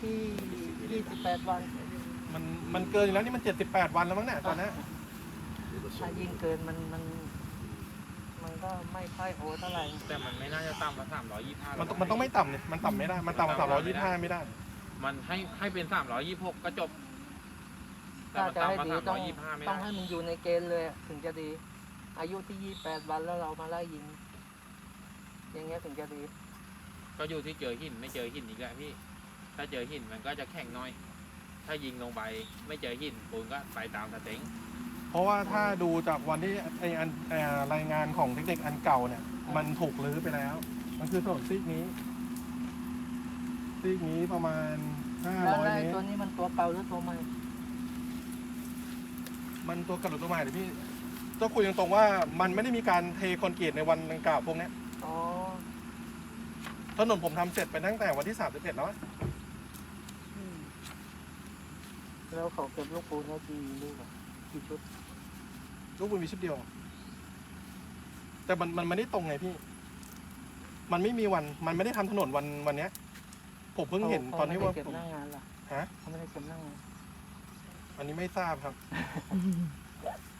ที่ยี่สิบแปดวันมันมันเกินอยู่แล้วนี่มันเจ็ดสิบแปดวันแล้วมั้งเนี่ยตอนเนี้ยถ้ายิ่งเกินมันมัน มันก็ไม่ค่อยโหเท่าไหร่แต่มันไม่น่าจะต่ำกว่าสามร้อยยี่ห้ามันมันต้องไม่ต่ำเนี่ยมันต่ำไม่ได้ มันต่ำกว่าสามร้อยยี่ห้าไม่ได้ มันให้ให้เป็นสามร้อยยี่หกก็จบ แต่ถ้ามันจะให้ต่ำกว่าดีสามต้ร้อองยยี่ห้าไม่ได้ต้องให้มันอยู่ในเกณฑ์เลยอะถึงจะดี อายุที่ยี่แปดวันแล้วเรามาไล่ยิง อย่างเงี้ยถึงจะดี ก็อยู่ที่เจอหินไม่เจอหินอีกแล้วพี่ ถ้าเจอหินมันก็จะแข็งน้อย ถ้ายิงลงไปไม่เจอหินปูนก็ไปตามสเต็งเพราะว่าถ้าดูจากวันที่ไออันเอ่อรายงานของเด็กๆอันเก่าเนี่ย มันถูกรื้อไปแล้ว มันคือถนนซีกนี้ ซีกนี้ประมาณห้าแล้วร้อยไอ้เมตตัวรนี้มันตัวเก่าหรือตัวใหม่มันตัวกระโดดตัวใหม่เลยพี่ต้องคุยตรงๆว่ามันไม่ได้มีการเทคอนกรีตในวันดังกล่าวพวกเนี้ยอ๋อถนนผมทำเสร็จไปตั้งแต่วันที่สามสิบเอ็ดแล้วอะ อืม แล้วเขาเก็บลูกปูนได้กี่ลูกอะกี่ชุด ลูกบุญมีชุดเดียว แต่มันมันไม่ได้ตรงไงพี่ มันไม่มีวัน มันไม่ได้ทำถนนวันวันเนี้ย ผมเพิ่งเห็นตอนที่ว่าเก็บผมหน้างานล่ะฮะ เขาไม่ได้เก็บหน้างานอันนี้ไม่ทราบครับ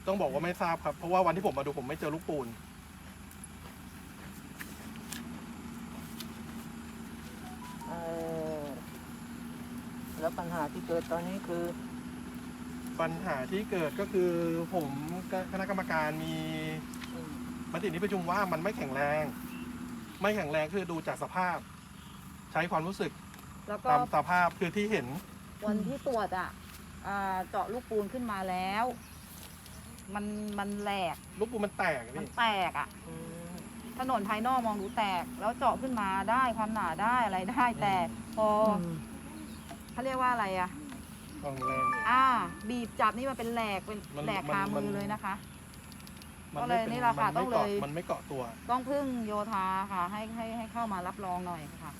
ต้องบอกว่าไม่ทราบครับ เพราะว่าวันที่ผมมาดูผมไม่เจอลูกปูน แล้วปัญหาที่เกิดตอนนี้คือ ปัญหาที่เกิดก็คือผมกับคณะกรรมการมีอืมมติที่ประชุมว่ามันไม่แข็งแรง ไม่แข็งแรงคือดูจากสภาพ ใช้ความรู้สึกแล้วก็ตามสภาพคือที่เห็น วันที่ตรวจอะอ่าเจาะลูกปูนขึ้นมาแล้ว มันมันแหลกลูกปูนมันแตกอะมันพี่แตกอะอืมถนนภายนอกมองดูแตก แล้วเจาะขึ้นมาได้ความหนาได้อะไรได้แต่พออ เขาเรียกว่าอะไรอะแข็งแรง อ่า บีบจับนี่มันเป็นแหลกเป็นมันแหลกมันคามัมืนอเลยนะคะ มันก็เลยไม่ป็นี่แหละค่ะมัไม่ต้องเลยกาะมันไม่เกาะตัว ต้องพึ่งโยธาค่ะ ให้ให้ให้เข้ามารับรองหน่อยค่ะ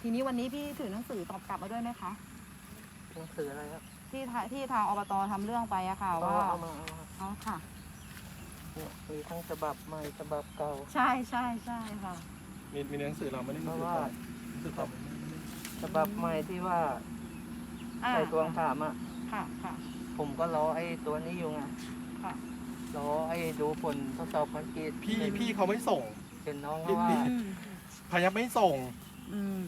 ทีนี้วันนี้พี่ถือหนังสือตอบกลับมาด้วยไหมคะ หนังสืออะไรครับที่ทาที่ทางอบตทำเรื่องไปอะค่ะเอาว่าเอามาเอามาอ๋อค่ะ เนี่ยมีทั้งฉบับใหม่ฉบับเก่า ใช่ใช่ใช่ค่ะ มีมีหนังสือเราไม่ได้มีหนังสือเพราะว่า หนังสือตอบ ฉบับใหม่ที่ว่าอ่าใส่ตัวถามอะ ค่ะค่ะผมก็รอไอ้ตัวนี้อยู่ไงค่ะ รอไอ้ดูผลทดสอบคอนกรีตพี่เห็นพี่เขาไม่ส่งเห็นน้องพี่เขาว่าพี่พยับไม่ส่ง อืม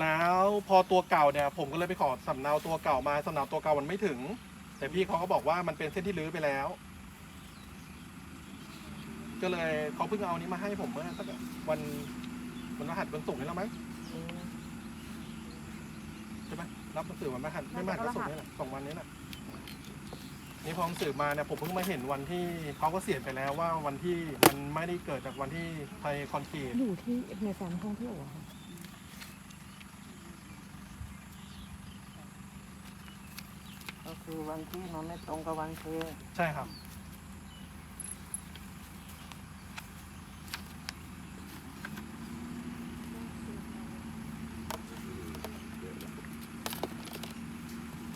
แล้วพอตัวเก่าเนี่ย ผมก็เลยไปขอสำเนาตัวเก่ามาสำเนาตัวเก่ามันไม่ถึง แต่พี่เขาก็บอกว่ามันเป็นเส้นที่รื้อไปแล้ว ก็เลยเขาเพิ่งเอาอันนี้มาให้ผมเมื่อสักวันวันรหัสวันศุกร์นี่แล้วมั้งอืม ใช่ไหมรับหนังสือวันรหัสไม่มากก็ศุกร์นี่แหละสองวันนี้แหละนี่พอหนังสือมาเนี่ยผมเพิ่งมาเห็นวันที่เขาก็เสียไปแล้วว่าวันที่มันไม่ได้เกิดจากวันที่ไทยคอนกรีตอยู่ที่ในแฟมท่องเที่ยวเหรอคะก็คือวันที่มันไม่ตรงกับวันเทใช่ครับ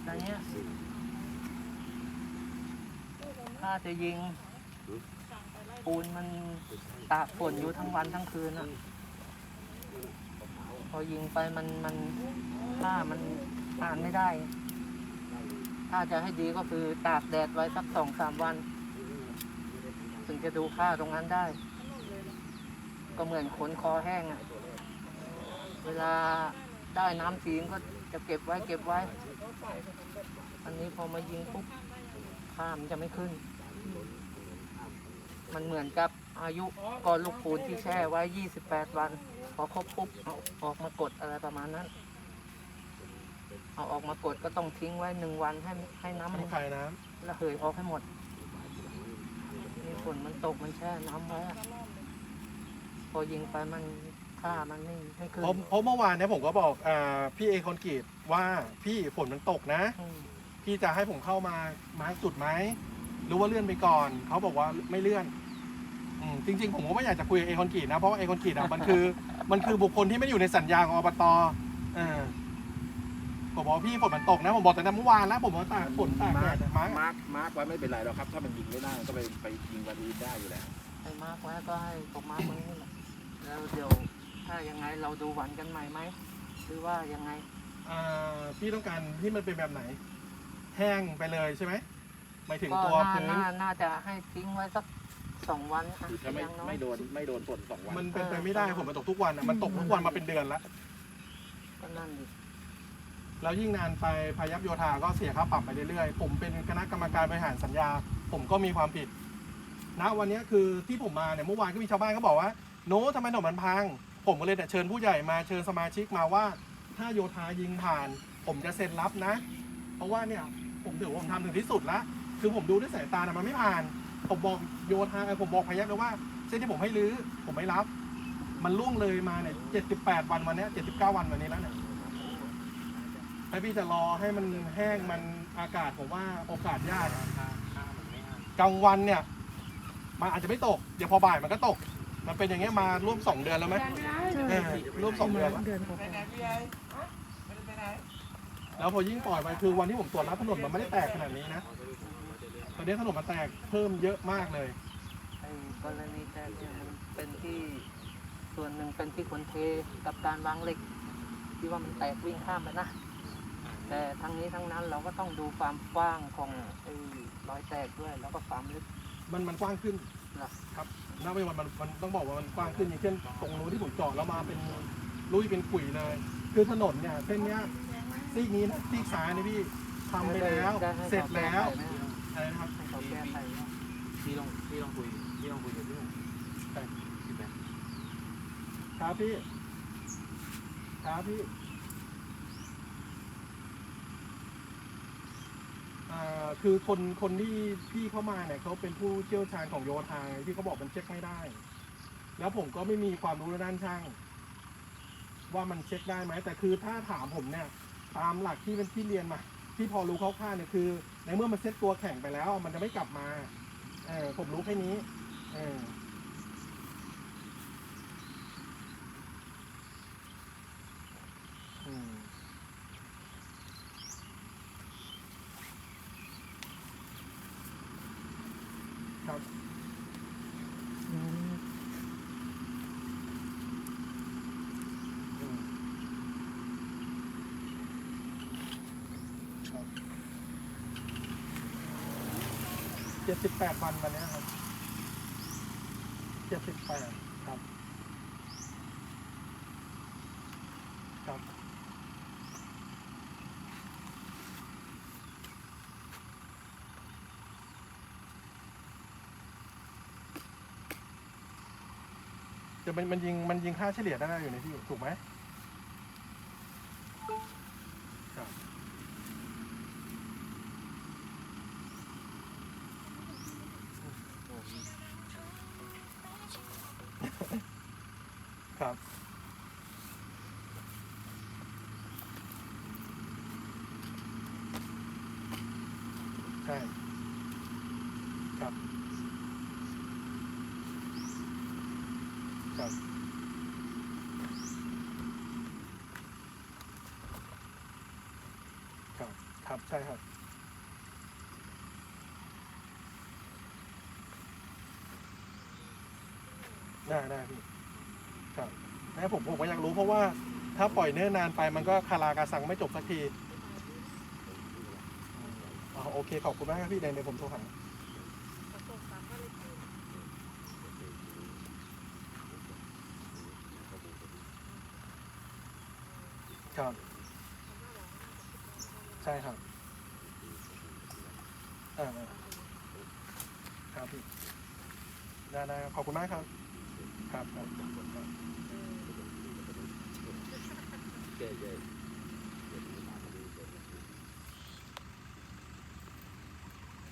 ตอนเนี้ยถ้า จะยิง ปูนมันตากฝนอยู่ทั้งวันทั้งคืนอะ พอยิงไปมันมันถ้ามันอ่านไม่ได้ ถ้าจะให้ดีก็คือตากแดดไว้สักสองสามวัน ถึงจะดูค่าตรงนั้นได้ ก็เหมือนขนคอแห้งอะ เวลาได้น้ำสีมก็จะเก็บไว้เก็บไว้ อันนี้พอมายิงปุ๊บค่ามันจะไม่ขึ้น มันเหมือนกับอายุก่อนลูกปูนที่แช่ไว้ 28 วัน พอครบปุ๊บเอาออกมากดอะไรประมาณนั้น เอาออกมากดก็ต้องทิ้งไว้หนึ่งวันให้ให้น้ำมันน้ำคายน้ำระเหยออกให้หมดนี่ฝนมันตกมันแช่น้ำไว้อะพอยิงไปมันค่ามันไม่ไม่ขึ้นเพราะเพราะเมื่อวานเนี่ยผมก็บอกอ่าพี่เอคอนกรีตว่าพี่ฝนมันตกนะ อืมพี่จะให้ผมเข้ามามาร์กจุดไหมห รือว่าเลื่อนไปก่อนเขาบอกว่าไม่เลื่อนอืมจริง ๆ ผมก็ไม่อยากจะคุยกับเอคอนกรีตนะ เพราะว่าเอคอนกรีตอะมันคือ มันคือบุคคลที่ไม่ได้อยู่ในสัญญาของอบตเออผมบอกว่าพี่ฝนมันตกนะ ผมบอกแต่เมื่อวานแล้วผมว่าตากฝนตากแดดมาร์กมาร์คมาร์คไว้ไม่เป็นไรหรอกครับ ถ้ามันยิงไม่ได้ก็ไปไปยิงวันอื่นได้อยู่แล้วให้มาร์กไว้ก็ให้ตกมาร์กไว้นี่แหละแล้วเดี๋ยวถ้ายังไงเราดูวันกันใหม่ไหมหรือว่ายังไง อ่าพี่ต้องการที่มันเป็นแบบไหน แห้งไปเลยใช่ไหม หมายถึงก็ตัวน่าพื้น น่าน่าจะให้ทิ้งไว้สักสองวันอะคือถ้าไม่อย่างน้อย ไม่โดนไม่โดนฝนสองวันมันเป็นไปไม่ได้ผมมันตกทุกวันอะมันตกทุกวันมาเป็นเดือนแล้ว ก็นั่นดิแล้วยิ่งนานไปพายัพโยธาก็เสียค่าปรับไปเรื่อยๆ ผมเป็นคณะกรรมการบริหารสัญญา ผมก็มีความผิด ณ วันนี้คือที่ผมมาเนี่ยเมื่อวานก็มีชาวบ้านเขาบอกว่า โน้ทำไมถนนมันพัง ผมก็เลยแต่เชิญผู้ใหญ่มาเชิญสมาชิกมาว่า ถ้าโยธายิงผ่าน ผมจะเซ็นรับนะ เพราะว่าเนี่ยผมถือว่าผมทำถึงที่สุดแล้ว คือผมดูด้วยสายตาเนี่ยมันไม่ผ่าน ผมบอกโยธาเอ่อผมบอกพายัพแล้วว่า เส้นที่ผมให้รื้อผมไม่รับ มันล่วงเลยมาเนี่ย78วันวันเนี้ย79วันวันนี้แล้วเนี่ยถ้าพี่จะรอให้มันแห้งมันอากาศผมว่าโอกาสยากอะค่าค่ามันไม่อันกลางวันเนี่ย มันอาจจะไม่ตก เดี๋ยวพอบ่ายมันก็ตก มันเป็นอย่างเงี้ยมาร่วมสองเดือนแล้วไหมเออร่วมสองเดือนแล้ว เดือนกว่าแล้วพอยิ่งปล่อยไปคือวันที่ผมตรวจรับถนนมันไม่ได้แตกขนาดนี้นะต อนนี้ถนนมันแตกเพิ่มเยอะมากเลยไอ้กรณีแตกเนี่ยมันเป็นที่ส่วนหนึ่งเป็นที่คนเทกับการวางเหล็ก ที่ว่ามันแตกวิ่งข้ามไปนะ แต่ทั้งนี้ทั้งนั้นเราก็ต้องดูความกว้างของไอ้รอยแตกด้วยแล้วก็ความลึกมันมันกว้างขึ้นเหรอครับณปัจจุบันมันมันต้องบอกว่ามันกว้างขึ้นอย่างเช่นตรงนู้นที่ผมเจาะแล้วมาเป็นลุยเป็นขุยเลย คือถนนเนี่ยเส้นเนี้ยซีกนี้นะซีกซ้ายนี่พี่ทำไปแล้วได้ให้เสร็จแล้ว ขาก้ไขไหมอะไรนะครับให้เขาแก้ไขพี่ต้องพี่ต้องคุยพี่ต้องคุยกับพี่หนุ่มพี่แบงค์ครับพี่ครับพี่อ่าคือคนคนที่พี่เข้ามาเนี่ยเขาเป็นผู้เชี่ยวชาญของโยธาไงที่เขาบอกมันเช็คไม่ได้ แล้วผมก็ไม่มีความรู้ด้านช่าง ว่ามันเช็คได้ไหมแต่คือถ้าถามผมเนี่ย ตามหลักที่เป็นที่เรียนมา ที่พอรู้คร่าวๆเนี่ยคือ ในเมื่อมันเซ็ตตัวแข่งไปแล้ว มันจะไม่กลับมาเออผมรู้แค่นี้เออมครับ อืมครับ เจ็ดสิบแปดวันวันเนี้ยครับเจ็ดสิบแปดครับ ครับ จะมันมันยิงมันยิงค่าเฉลี่ยได้อยู่ในที่ถูกไหม ครับใช่ครับครับครับครับใช่ครับได้ได้พี่ ครับแม่ผมผมก็อยากรู้เพราะว่าถ้าปล่อยเนิ่นนานไปมันก็คาราคาซังไม่จบสักทีอ๋อโอเค ขอบคุณมากครับพี่เดนเดี๋ยวผมโทรหาครับ ใช่ครับอ่าอ่าครับพี่ได้ได้ขอบคุณมากครับ ครับครับครับเจ๊เจ๊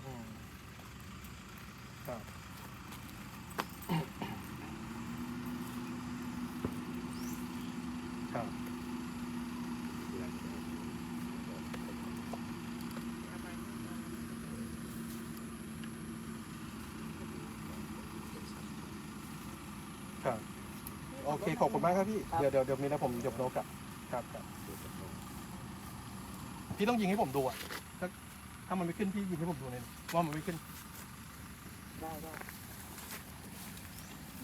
อืมครับครับ ครับ โอเคขอบคุณมากครับพี่ เดี๋ยวเดี๋ยวเดี๋ยวมีนะผมเดี๋ยวโนกลับครับครับ พี่ต้องยิงให้ผมดูอะถ้าถ้ามันไม่ขึ้นพี่ยิงให้ผมดูเลยว่ามันไม่ขึ้น ได้ได้